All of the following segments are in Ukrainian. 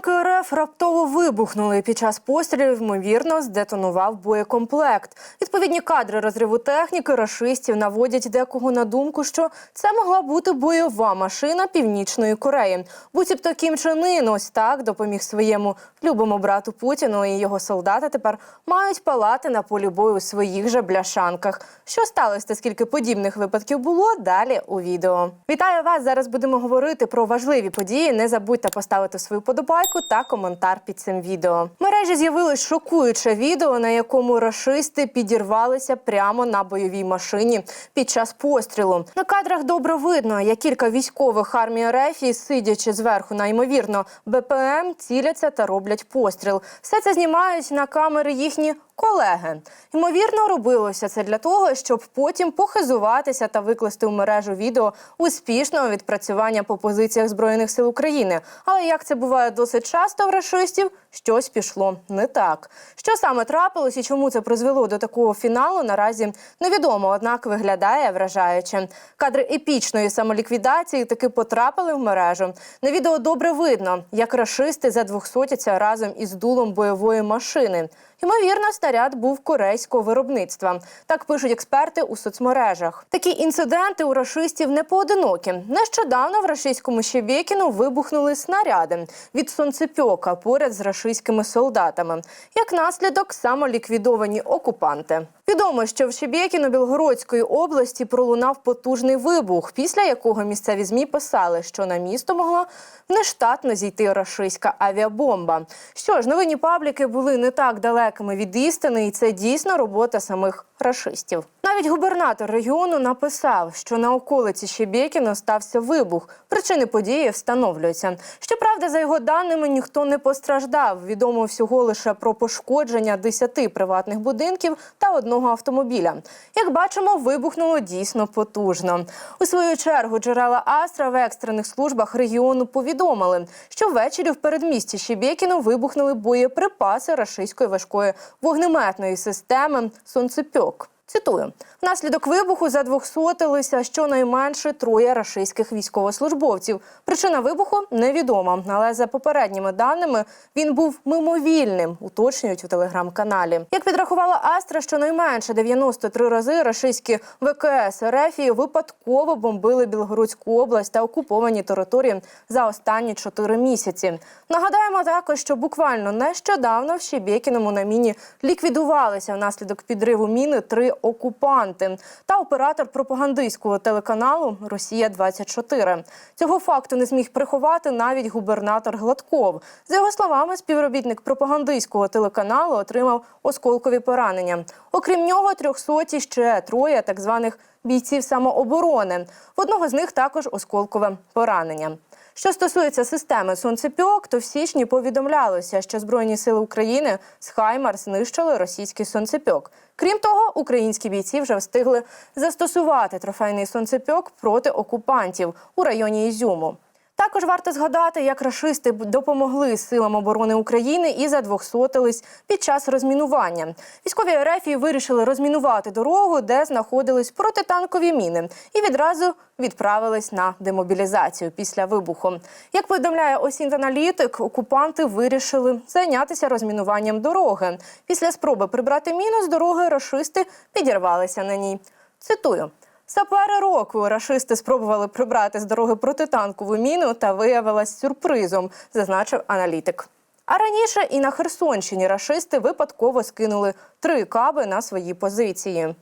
Танки РФ раптово вибухнули. Під час пострілів, ймовірно, здетонував боєкомплект. Відповідні кадри розриву техніки рашистів наводять декого на думку, що це могла бути бойова машина Північної Кореї. Буцімто Кім Чен ось так допоміг своєму любому брату Путіну, і його солдати тепер мають палати на полі бою у своїх же бляшанках. Що сталося та скільки подібних випадків було? Далі у відео. Вітаю вас! Зараз будемо говорити про важливі події. Не забудьте поставити свою подобайку та коментар під цим відео. В мережі з'явилось шокуюче відео, на якому рашисти підірвалися прямо на бойовій машині під час пострілу. На кадрах добре видно, як кілька військових армії РФ, сидячи зверху на ймовірно БПМ, ціляться та роблять постріл. Все це знімають на камери їхні колеги. Ймовірно, робилося це для того, щоб потім похизуватися та викласти у мережу відео успішного відпрацювання по позиціях збройних сил України. Але як це буває досить часто в рашистів, щось пішло не так. Що саме трапилось і чому це призвело до такого фіналу, наразі невідомо, однак виглядає вражаюче. Кадри епічної самоліквідації таки потрапили в мережу. На відео добре видно, як рашисти задвохсотяться разом із дулом бойової машини. Ймовірно, снаряд був корейського виробництва. Так пишуть експерти у соцмережах. Такі інциденти у рашистів не поодинокі. Нещодавно в рашистському Щебєкіну вибухнули снаряди від сонцепьока поряд з рашистськими солдатами. Як наслідок, самоліквідовані окупанти. Відомо, що в Щебєкіно Білгородської області пролунав потужний вибух, після якого місцеві змі писали, що на місто могла нештатно зійти рашистська авіабомба. Що ж, новинні пабліки були не так далекими від істини, і це дійсно робота самих рашистів. Навіть губернатор регіону написав, що на околиці Щебєкіно стався вибух. Причини події встановлюються. Щоправда, за його даними, ніхто не постраждав. Відомо всього лише про пошкодження 10 приватних будинків та одного автомобіля. Як бачимо, вибухнуло дійсно потужно. У свою чергу джерела Астра в екстрених службах регіону повідомили, що ввечері в передмісті Щебєкіно вибухнули боєприпаси рашистської важкої вогнеметної системи «Сонцепьок». Цитую: внаслідок вибуху задвохсотилися щонайменше троє рашистських військовослужбовців. Причина вибуху невідома, але за попередніми даними він був мимовільним, уточнюють у телеграм-каналі. Як підрахувала Астра, щонайменше 93 рази рашистські ВКС РФ випадково бомбили Білгородську область та окуповані території за останні чотири місяці. Нагадаємо також, що буквально нещодавно в Щебєкіному на міні ліквідувалися внаслідок підриву міни три окупанти та оператор пропагандистського телеканалу Росія 24 Цього факту не зміг приховати навіть губернатор Гладков. За його словами, співробітник пропагандистського телеканалу отримав осколкові поранення. Окрім нього, трьохсоті ще троє так званих бійців самооборони. В одного з них також осколкове поранення. Що стосується системи сонцепьок, то в січні повідомлялося, що Збройні сили України з Хаймар знищили російський сонцепьок. Крім того, українські бійці вже встигли застосувати трофейний сонцепьок проти окупантів у районі Ізюму. Також варто згадати, як рашисти допомогли силам оборони України і задвохсотились під час розмінування. Військові РФ вирішили розмінувати дорогу, де знаходились протитанкові міни, і відразу відправились на демобілізацію після вибуху. Як повідомляє Осінт-аналітик, окупанти вирішили зайнятися розмінуванням дороги. Після спроби прибрати міну з дороги рашисти підірвалися на ній. Цитую. Сапери року рашисти спробували прибрати з дороги протитанкову міну та виявилась сюрпризом, зазначив аналітик. А раніше і на Херсонщині рашисти випадково скинули три каби на свої позиції.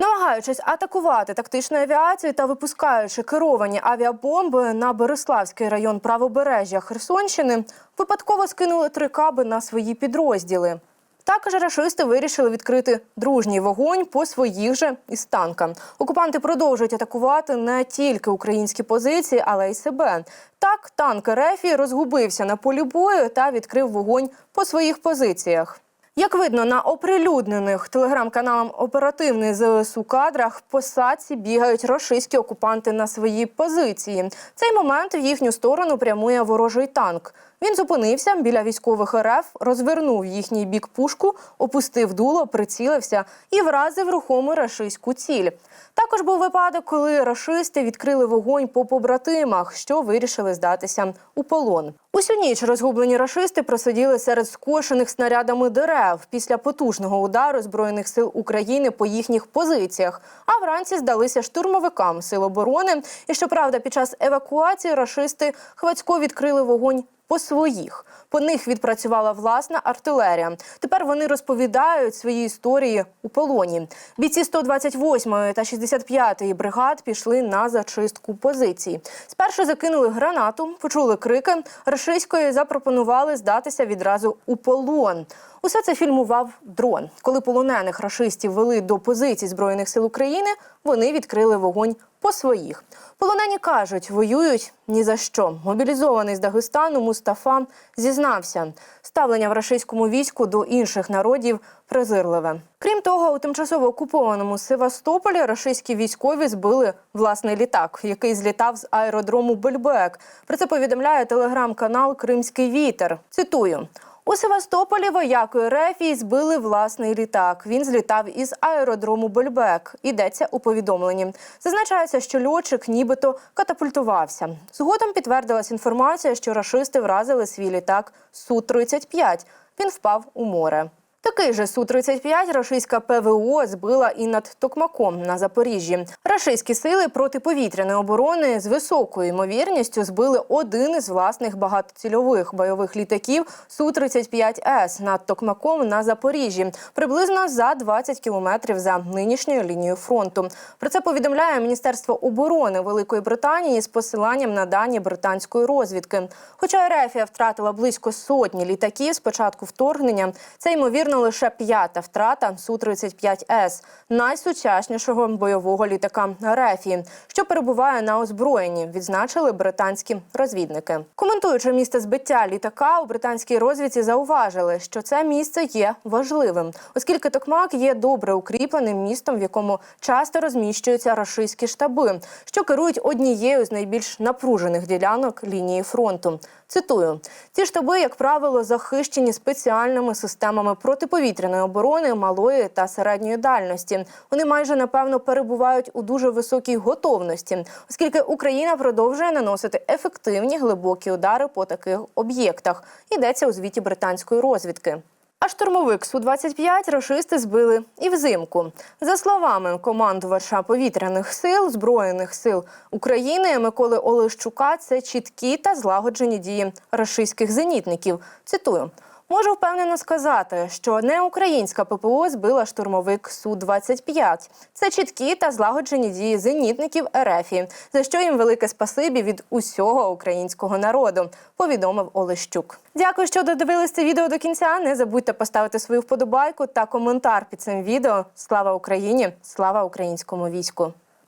Намагаючись атакувати тактичну авіацію та випускаючи керовані авіабомби на Береславський район правобережжя Херсонщини, випадково скинули три каби на свої підрозділи. Також рашисти вирішили відкрити дружній вогонь по своїх же із танка. Окупанти продовжують атакувати не тільки українські позиції, але й себе. Так, танк Рефі розгубився на полі бою та відкрив вогонь по своїх позиціях. Як видно на оприлюднених телеграм-каналам оперативний ЗСУ кадрах, посадці бігають рашистські окупанти на свої позиції. Цей момент в їхню сторону прямує ворожий танк. Він зупинився біля військових РФ, розвернув їхній бік пушку, опустив дуло, прицілився і вразив рухому рашистську ціль. Також був випадок, коли рашисти відкрили вогонь по побратимах, що вирішили здатися у полон. Усю ніч розгублені рашисти просиділи серед скошених снарядами дерев після потужного удару збройних сил України по їхніх позиціях. А вранці здалися штурмовикам сил оборони. І щоправда, під час евакуації рашисти хвацько відкрили вогонь по своїх. По них відпрацювала власна артилерія. Тепер вони розповідають свої історії у полоні. Бійці 128-ї та 65-ї бригад пішли на зачистку позицій. Спершу закинули гранату, почули крики. Рашиської запропонували здатися відразу у полон. Усе це фільмував дрон. Коли полонених рашистів вели до позицій збройних сил України, вони відкрили вогонь по своїх. Полонені кажуть, воюють ні за що. Мобілізований з Дагестану Мустафа зізнався, ставлення в рашистському війську до інших народів презирливе. Крім того, у тимчасово окупованому Севастополі рашистські військові збили власний літак, який злітав з аеродрому Бельбек. Про це повідомляє телеграм-канал Кримський вітер. Цитую. У Севастополі воякою Рефії збили власний літак. Він злітав із аеродрому Бельбек. Йдеться у повідомленні. Зазначається, що льотчик нібито катапультувався. Згодом підтвердилась інформація, що рашисти вразили свій літак Су-35. Він впав у море. Такий же Су-35 рашистська ПВО збила і над Токмаком на Запоріжжі. Рашистські сили протиповітряної оборони з високою ймовірністю збили один із власних багатоцільових бойових літаків Су-35С над Токмаком на Запоріжжі, приблизно за 20 кілометрів за нинішньою лінією фронту. Про це повідомляє Міністерство оборони Великої Британії з посиланням на дані британської розвідки. Хоча Ерефія втратила близько сотні літаків з початку вторгнення, це ймовірно лише п'ята втрата Су-35С, найсучаснішого бойового літака Ерефії, що перебуває на озброєнні, відзначили британські розвідники. Коментуючи місце збиття літака, у британській розвідці зауважили, що це місце є важливим, оскільки Токмак є добре укріпленим містом, в якому часто розміщуються рашистські штаби, що керують однією з найбільш напружених ділянок лінії фронту. Цитую: ці штаби, як правило, захищені спеціальними системами протиповітряної оборони малої та середньої дальності. Вони майже напевно перебувають у дуже високій готовності, оскільки Україна продовжує наносити ефективні глибокі удари по таких об'єктах. Йдеться у звіті британської розвідки. А штурмовик Су-25 рашисти збили і взимку. За словами командувача повітряних сил Збройних сил України Миколи Олещука, це чіткі та злагоджені дії рашистських зенітників. Цитую. Можу впевнено сказати, що не українська ППО збила штурмовик Су-25. Це чіткі та злагоджені дії зенітників РФі, за що їм велике спасибі від усього українського народу, повідомив Олещук. Дякую, що додивились це відео до кінця. Не забудьте поставити свою вподобайку та коментар під цим відео. Слава Україні! Слава українському війську!